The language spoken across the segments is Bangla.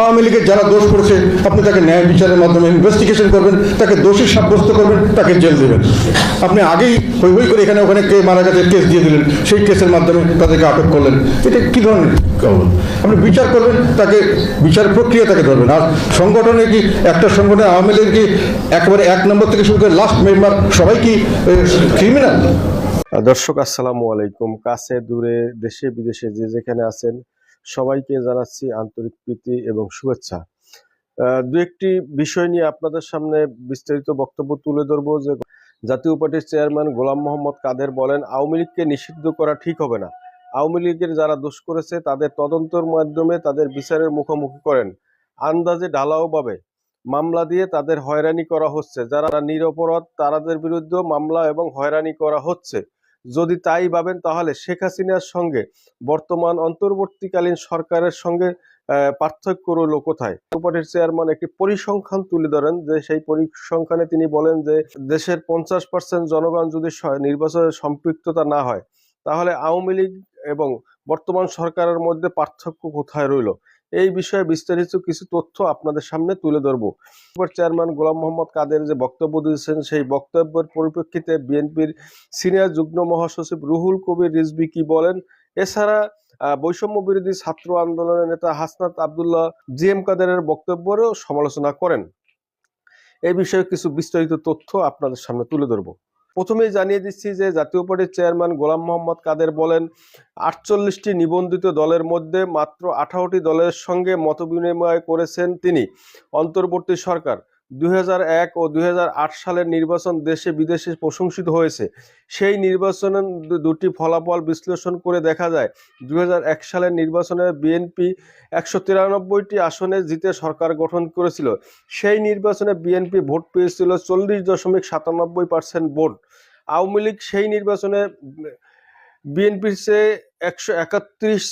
আওয়ামী লীগের যারা দোষ করেছে, আপনি তাকে ন্যায় বিচারের মাধ্যমে ইনভেস্টিগেশন করবেন, তাকে দোষী সাব্যস্ত করবেন, তাকে জেল দেবেন। আপনি আগেই হই হই করে এখানে ওখানে কে মারা গেছে, কেস দিয়ে দিলেন, সেই কেসের মাধ্যমে তাদেরকে আটক করলেন। এটা কি ধরনের? আপনি বিচার করবেন, তাকে বিচার প্রক্রিয়া তাকে ধরবেন। আর সংগঠনে কি, একটা সংগঠনে আওয়ামী লীগের কি একেবারে এক নম্বর থেকে শুরু করে লাস্ট মেম্বার সবাই কি ক্রিমিনাল দর্শক, আসসালামু আলাইকুম। কাছে, দূরে, দেশে, বিদেশে যে যেখানে আছেন সবাইকে জানাচ্ছি আন্তরিক প্রীতি এবং শুভেচ্ছা। দু একটি বিষয় নিয়ে আপনাদের সামনে বিস্তারিত বক্তব্য তুলে ধরবো যে জাতীয় পার্টির চেয়ারম্যান গোলাম মোহাম্মদ কাদের বলেন, আওয়ামী লীগকে নিষিদ্ধ করা ঠিক হবে না। আওয়ামী লীগের যারা দোষ করেছে, তাদের তদন্তর মাধ্যমে তাদের বিচারের মুখোমুখি করেন। আন্দাজে ঢালাওভাবে মামলা দিয়ে তাদের হয়রানি করা হচ্ছে। যারা নিরপরাধ, তারাদের বিরুদ্ধে মামলা এবং হয়রানি করা হচ্ছে। যদি তাই ভাবেন, তাহলে শেখ হাসিনার সঙ্গে বর্তমান অন্তর্বর্তীকালীন সরকারের সঙ্গে পার্থক্য রইল কোথায়? পার্টির চেয়ারম্যান একটি পরিসংখ্যান তুলে ধরেন যে, সেই পরিসংখ্যানে তিনি বলেন যে, দেশের পঞ্চাশ পার্সেন্ট জনগণ যদি নির্বাচনে সম্পৃক্ততা না হয়, তাহলে আওয়ামী লীগ এবং বর্তমান সরকারের মধ্যে পার্থক্য কোথায় রইল? এই বিষয়ে বিস্তারিত কিছু তথ্য আপনাদের সামনে তুলে ধরবো। চেয়ারম্যান গোলাম মোহাম্মদ কাদের যে বক্তব্য দিয়েছেন, সেই বক্তব্যের পরিপ্রেক্ষিতে বিএনপির সিনিয়র যুগ্ম মহাসচিব রুহুল কবির রিজভি কি বলেন? এছাড়া বৈষম্য বিরোধী ছাত্র আন্দোলনের নেতা হাসনাত আবদুল্লাহ জি এম কাদেরের বক্তব্যেরও সমালোচনা করেন। এই বিষয়ে কিছু বিস্তারিত তথ্য আপনাদের সামনে তুলে ধরবো। প্রথমেই জানিয়ে দিচ্ছি যে জাতীয় পার্টির চেয়ারম্যান গোলাম মোহাম্মদ কাদের বলেন, আটচল্লিশটি নিবন্ধিত দলের মধ্যে মাত্র আঠারোটি দলের সঙ্গে মতবিনিময় করেছেন তিনি। অন্তর্বর্তী সরকার দুই হাজার এক ও দুই হাজার আট সালের নির্বাচন দেশে বিদেশে প্রশংসিত হয়েছে। সেই নির্বাচনের দুটি ফলাফল বিশ্লেষণ করে দেখা যায়, দুই হাজার এক সালের নির্বাচনে বিএনপি একশো তিরানব্বইটি আসনে জিতে সরকার গঠন করেছিল। সেই নির্বাচনে বিএনপি ভোট পেয়েছিল চল্লিশ দশমিক সাতানব্বই পার্সেন্ট ভোট। আওয়ামী লীগ সেই নির্বাচনে বিএনপির চেয়ে একশো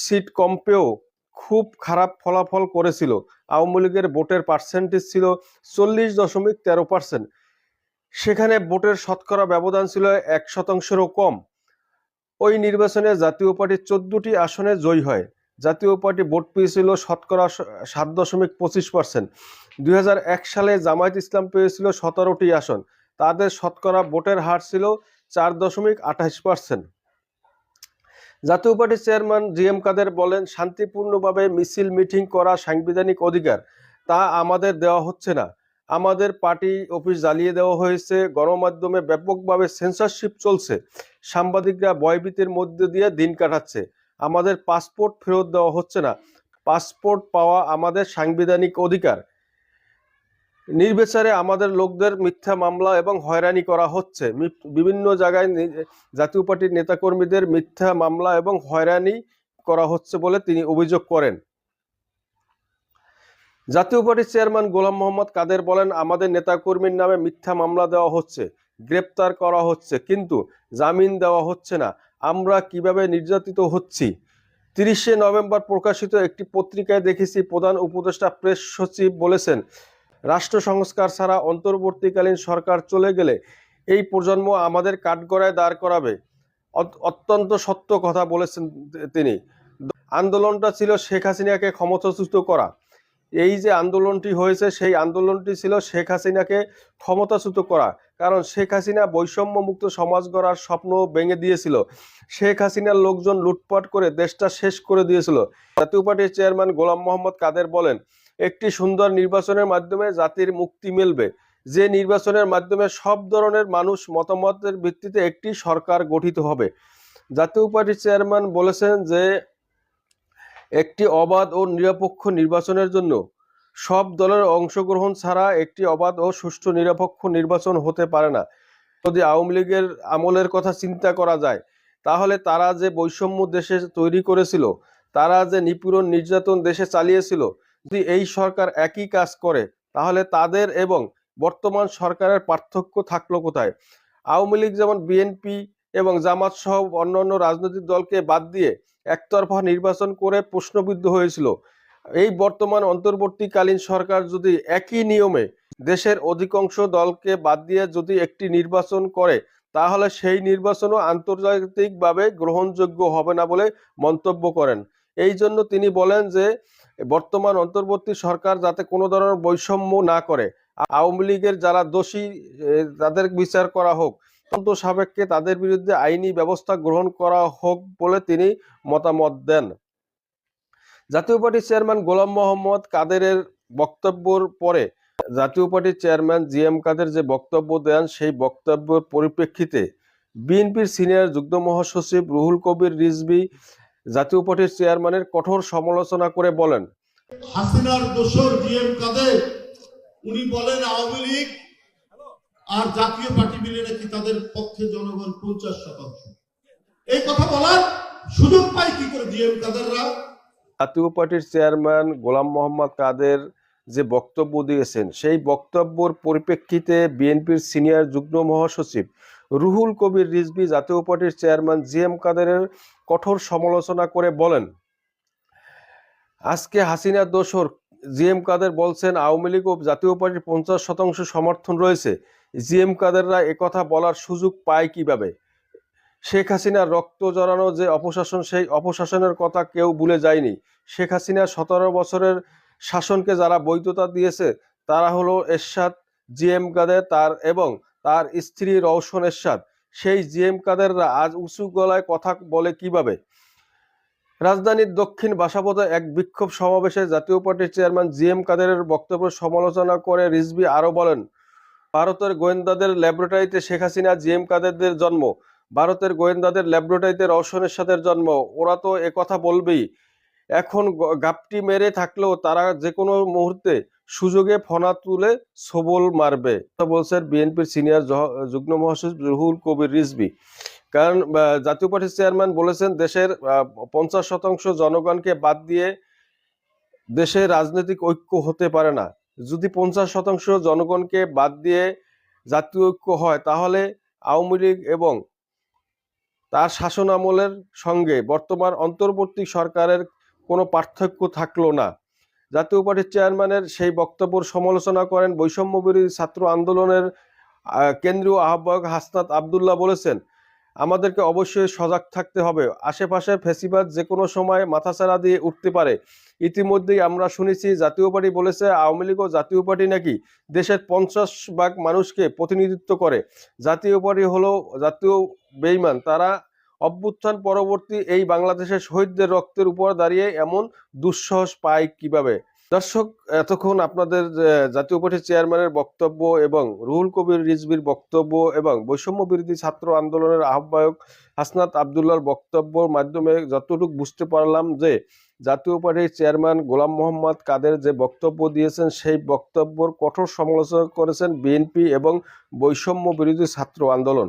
সিট কম পেয়েও খুব খারাপ ফলাফল করেছিল। আওয়ামী লীগের ভোটের পার্সেন্টেজ ছিল চল্লিশ দশমিক তেরো পার্সেন্ট সেখানে ভোটের শতকরা ব্যবধান ছিল এক শতাংশেরও কম। ওই নির্বাচনে জাতীয় পার্টি চোদ্দটি আসনে জয়ী হয়। জাতীয় পার্টি ভোট পেয়েছিল শতকরা সাত দশমিক পঁচিশ পার্সেন্ট দুই হাজার এক সালে জামায়াত ইসলাম পেয়েছিল সতেরোটি আসন। তাদের শতকরা ভোটের হার ছিল চার দশমিক আঠাশ পার্সেন্ট জাতীয় পার্টির চেয়ারম্যান জি এম কাদের বলেন, শান্তিপূর্ণভাবে মিছিল মিটিং করা সাংবিধানিক অধিকার, তা আমাদের দেওয়া হচ্ছে না। আমাদের পার্টি অফিস জ্বালিয়ে দেওয়া হয়েছে, গণমাধ্যমে ব্যাপকভাবে সেন্সরশিপ চলছে, সাংবাদিকরা ভয়ভীতির মধ্যে দিয়ে দিন কাটাচ্ছে। আমাদের পাসপোর্ট ফেরত দেওয়া হচ্ছে না। পাসপোর্ট পাওয়া আমাদের সাংবিধানিক অধিকার। নির্বিচারে আমাদের লোকদের মিথ্যা মামলা এবং হয়রানি করা হচ্ছে। বিভিন্ন জায়গায় জাতীয় পার্টির নেতাকর্মীদের মিথ্যা মামলা এবং হয়রানি করা হচ্ছে বলে তিনি অভিযোগ করেন। জাতীয় পার্টির চেয়ারম্যান গোলাম মোহাম্মদ কাদের বলেন, আমাদের নেতাকর্মীর নামে মিথ্যা মামলা দেওয়া হচ্ছে, গ্রেপ্তার করা হচ্ছে, কিন্তু জামিন দেওয়া হচ্ছে না। আমরা কীভাবে নির্যাতিত হচ্ছি? তিরিশে নভেম্বর প্রকাশিত একটি পত্রিকায় দেখেছি, প্রধান উপদেষ্টা প্রেস সচিব বলেছেন রাষ্ট্র সংস্কার ছাড়া অন্তর্বর্তীকালীন সরকার চলে গেলে এই প্রজন্ম আমাদের কাঠগড়ায় দাঁড় করাবে। অত- অত্যন্ত সত্য কথা বলেছেন তিনি। আন্দোলনটা ছিল শেখ হাসিনাকে ক্ষমতাচ্যুত করা। এই যে আন্দোলনটি হয়েছে, সেই আন্দোলনটি ছিল শেখ হাসিনাকে ক্ষমতাচ্যুত করা। কারণ শেখ হাসিনা বৈষম্য মুক্ত সমাজ গড়ার স্বপ্ন ভেঙে দিয়েছিল। শেখ হাসিনার লোকজন লুটপাট করে দেশটা শেষ করে দিয়েছিল। জাতীয় পার্টির চেয়ারম্যান গোলাম মোহাম্মদ কাদের বলেন একটি সুন্দর নির্বাচনের মাধ্যমে জাতির মুক্তি মিলবে। যে নির্বাচনের মাধ্যমে সব ধরনের মানুষ মতামতের ভিত্তিতে একটি সরকার গঠিত হবে। জাতীয় পার্টির চেয়ারম্যান বলেছেন যে, একটি অবাধ ও নিরপেক্ষ নির্বাচনের জন্য সব দলের অংশগ্রহণ ছাড়া একটি অবাধ ও সুষ্ঠু নিরপেক্ষ নির্বাচন হতে পারে না। যদি আওয়ামী লীগের আমলের কথা চিন্তা করা যায়, তাহলে তারা যে বৈষম্য দেশে তৈরি করেছিল, তারা যে নিপীড়ন নির্যাতন দেশে চালিয়েছিল যদি এই সরকার একই কাজ করে, তাহলে তাদের এবং বর্তমান সরকারের পার্থক্য থাকল কোথায়? আওয়ামী লীগ যেমন বিএনপি এবং জামাত সহ অন্যান্য রাজনৈতিক দলকে বাদ দিয়ে একতরফা নির্বাচন করে প্রশ্নবিদ্ধ হয়েছিল। এই বর্তমান অন্তর্বর্তীকালীন সরকার যদি একই নিয়মে দেশের অধিকাংশ দলকে বাদ দিয়ে যদি একটি নির্বাচন করে, তাহলে সেই নির্বাচনও আন্তর্জাতিকভাবে গ্রহণযোগ্য হবে না বলে মন্তব্য করেন। এই জন্য তিনি বলেন যে বর্তমান অন্তর্বর্তী সরকার যাতে কোনো ধরনের বৈষম্য না করে। আওয়ামী লীগের যারা দোষী তাদের বিচার করা হোক, তদন্ত সাপেক্ষে তাদের বিরুদ্ধে আইনি ব্যবস্থা গ্রহণ করা হোক বলে তিনি মতামত দেন। জাতীয় পার্টির চেয়ারম্যান গোলাম মোহাম্মদ কাদেরের বক্তব্যের পরে জাতীয় পার্টির চেয়ারম্যান জি এম কাদের যে বক্তব্য দেন, সেই বক্তব্যের পরিপ্রেক্ষিতে বিএনপির সিনিয়র যুগ্ম মহাসচিব রুহুল কবির রিজভী জাতীয় পার্টির চেয়ারম্যানের কঠোর সমালোচনা করে বলেন হাসিনার দোসর জিএম কাদের? উনি বলেন আওয়ামী লীগ আর জাতীয় পার্টি মিলে নাকি তাদের পক্ষে জনগণ পঞ্চাশ শতাংশ। এই কথা বলার সুযোগ পাই কি করে জিএম কাদেররা জাতীয় পার্টির চেয়ারম্যান গোলাম মোহাম্মদ কাদের যে বক্তব্য দিয়েছেন, সেই বক্তব্যর পরিপ্রেক্ষিতে বিএনপির সিনিয়র যুগ্ম মহাসচিব রুহুল কবির রিজভী জাতীয় পার্টির চেয়ারম্যান জি এম কাদেরের কঠোর সমালোচনা করে বলেন, আজকে হাসিনা দোসর জি এম কাদের বলছেন আওয়ামী লীগ ও জাতীয় পার্টির পঞ্চাশ শতাংশ সমর্থন রয়েছে। জি এম কাদেররা একথা বলার সুযোগ পায় কীভাবে? শেখ হাসিনার রক্ত জড়ানো যে অপশাসন, সেই অপশাসনের কথা কেউ ভুলে যায়নি। শেখ হাসিনা সতেরো বছরের শাসনকে যারা বৈধতা দিয়েছে, তারা হলো এরশাদ, জি এম কাদের তার এবং তার স্ত্রী রওশন এরশাদ। সেই জি এম কাদেররা আজ উঁচু গলায় কথা বলে কীভাবে? রাজধানীর দক্ষিণ বাসাপথে এক বিক্ষোভ সমাবেশে জাতীয় পার্টির চেয়ারম্যান জি এম কাদেরের বক্তব্য সমালোচনা করে রিজভি আরও বলেন, ভারতের গোয়েন্দাদের ল্যাবরেটরিতে শেখ হাসিনা, জি এম কাদেরদের জন্ম। ভারতের গোয়েন্দাদের ল্যাবরেটরিতে রওশনের সাথে জন্ম। ওরা তো কথা বলবেই। এখন গাপটি মেরে থাকলেও তারা যে কোনো মুহূর্তে সুযোগে ফনা তুলে সবল মারবে। বলছেন বিএনপির সিনিয়র যুগ্ম মহাসচিব রুহুল কবির রিজভি। কারণ জাতীয় পার্টির চেয়ারম্যান বলেছেন দেশের পঞ্চাশ শতাংশ জনগণকে বাদ দিয়ে দেশে রাজনৈতিক ঐক্য হতে পারে না। যদি পঞ্চাশ শতাংশ জনগণকে বাদ দিয়ে জাতীয় ঐক্য হয়, তাহলে আওয়ামী লীগ এবং তার শাসন আমলের সঙ্গে বর্তমান অন্তর্বর্তী সরকারের কোনো পার্থক্য থাকল না। জাতীয় পার্টির চেয়ারম্যানের সেই বক্তব্যের সমালোচনা করেন বৈষম্য বিরোধী ছাত্র আন্দোলনের কেন্দ্রীয় আহ্বায়ক হাসনাত আবদুল্লাহ বলেছেন, আমাদেরকে অবশ্যই সজাগ থাকতে হবে। আশেপাশে ফেসিবাদ যে কোনো সময় মাথাচাড়া দিয়ে উঠতে পারে। ইতিমধ্যেই আমরা শুনেছি জাতীয় পার্টি বলেছে আওয়ামী লীগ ও জাতীয় পার্টি নাকি দেশের পঞ্চাশ ভাগ মানুষকে প্রতিনিধিত্ব করে। জাতীয় পার্টি হলো জাতীয় বেইমান, তারা অভ্যুত্থান পরবর্তী এই বাংলাদেশের শহীদদের রক্তের উপর দাঁড়িয়ে এমন দুঃসাহস পায় কীভাবে? দর্শক, এতক্ষণ আপনাদের জাতীয় পার্টির চেয়ারম্যানের বক্তব্য এবং রুহুল কবির রিজবির বক্তব্য এবং বৈষম্য বিরোধী ছাত্র আন্দোলনের আহ্বায়ক হাসনাত আবদুল্লাহর বক্তব্যের মাধ্যমে যতটুকু বুঝতে পারলাম যে, জাতীয় পার্টির চেয়ারম্যান গোলাম মোহাম্মদ কাদের যে বক্তব্য দিয়েছেন, সেই বক্তব্যর কঠোর সমালোচনা করেছেন বিএনপি এবং বৈষম্য বিরোধী ছাত্র আন্দোলন।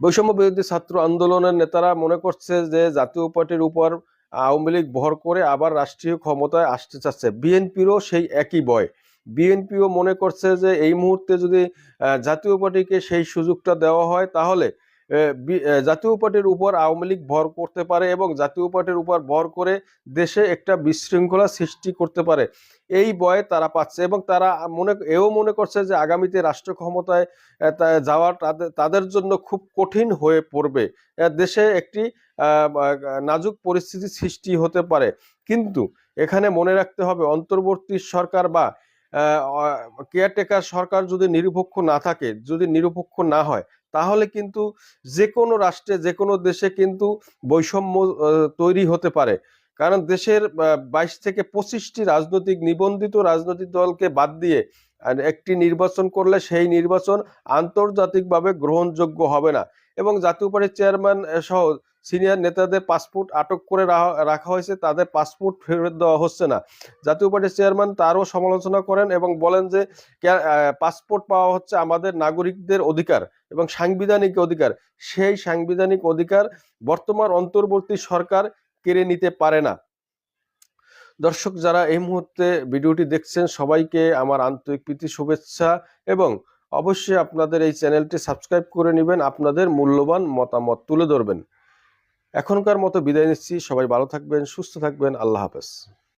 বৈষম্য বিরোধী ছাত্র আন্দোলনের নেতারা মনে করছে যে জাতীয় পার্টির উপর আওয়ামী লীগ ভর করে আবার রাষ্ট্রীয় ক্ষমতায় আসতে চাচ্ছে। বিএনপিরও সেই একই বয় বিএনপিও মনে করছে যে এই মুহূর্তে যদি জাতীয় পার্টিকে সেই সুযোগটা দেওয়া হয়, তাহলে জাতীয় পার্টির উপর আওয়ামী লীগ ভর করতে পারে এবং জাতীয় পার্টির উপর ভর করে দেশে একটা বিশৃঙ্খলা সৃষ্টি করতে পারে। এই বয়ে তারা পাচ্ছে এবং তারা মনে, এও মনে করছে যে আগামীতে রাষ্ট্র ক্ষমতায় যাওয়া তাদের তাদের জন্য খুব কঠিন হয়ে পড়বে। দেশে একটি নাজুক পরিস্থিতি সৃষ্টি হতে পারে। কিন্তু এখানে মনে রাখতে হবে অন্তর্বর্তী সরকার বা কেয়ারটেকার সরকার যদি নিরপেক্ষ না থাকে, যদি নিরপেক্ষ না হয় তাহলে কিন্তু যে কোনো রাষ্ট্রে যে কোনো দেশে কিন্তু বৈষম্য তৈরি হতে পারে। কারণ দেশের বাইশ থেকে পঁচিশটি রাজনৈতিক নিবন্ধিত রাজনৈতিক দলকে বাদ দিয়ে একটি নির্বাচন করলে সেই নির্বাচন আন্তর্জাতিকভাবে গ্রহণযোগ্য হবে না। এবং জাতীয় পার্টির চেয়ারম্যান সহ সিনিয়র নেতাদের পাসপোর্ট আটক করে রাখা- হয়েছে, তাদের পাসপোর্ট ফেরত দেওয়া হচ্ছে না। জাতীয় পার্টির চেয়ারম্যান তারও সমালোচনা করেন এবং বলেন যে পাসপোর্ট পাওয়া হচ্ছে আমাদের নাগরিকদের অধিকার এবং সাংবিধানিক অধিকার। সেই সাংবিধানিক অধিকার বর্তমান অন্তর্বর্তী সরকার কেড়ে নিতে পারে না। দর্শক, যারা এই মুহূর্তে ভিডিওটি দেখছেন, সবাইকে আমার আন্তরিক প্রীতি, শুভেচ্ছা এবং অবশ্যই আপনাদের এই চ্যানেলটি সাবস্ক্রাইব করে নেবেন, আপনাদের মূল্যবান মতামত তুলে ধরবেন। এখনকার মতো বিদায় নিচ্ছি, সবাই ভালো থাকবেন, সুস্থ থাকবেন, আল্লাহ হাফেজ।